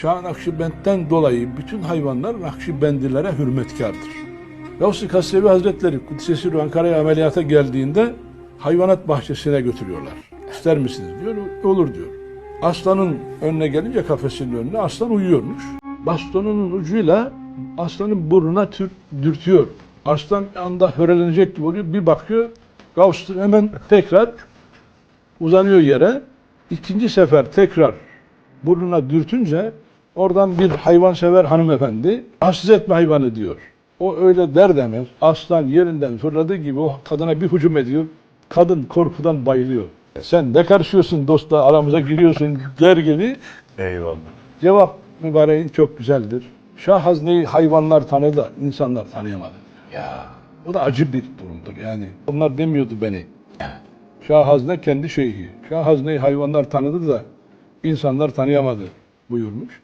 Şah Nakşibend'den dolayı bütün hayvanlar Nakşibendilere hürmetkardır. Gavs-ı Kasrevi Hazretleri Kudüs'ü Ankara'ya ameliyata geldiğinde hayvanat bahçesine götürüyorlar. İster misiniz diyor, olur diyor. Aslanın önüne gelince kafesinin önüne aslan uyuyormuş. Bastonunun ucuyla aslanın burnuna tür, dürtüyor. Aslan anda hörelenecek gibi oluyor. Bir bakıyor, Gavs hemen tekrar uzanıyor yere. İkinci sefer tekrar burnuna dürtünce oradan bir hayvansever hanımefendi rahatsız etme hayvanı diyor. O öyle der demez aslan yerinden fırladığı gibi o kadına bir hücum ediyor. Kadın korkudan bayılıyor. Sen ne karışıyorsun dostla aramıza giriyorsun der gibi Eyvallah. cevap mübareğin çok güzeldir. Şah Hazne'yi hayvanlar tanıdı, insanlar tanıyamadı. Ya o da acı bir durumdur yani. Onlar demiyordu beni. Şah Hazne kendi şeyhi. Şah Hazne'yi hayvanlar tanıdı da insanlar tanıyamadı buyurmuş.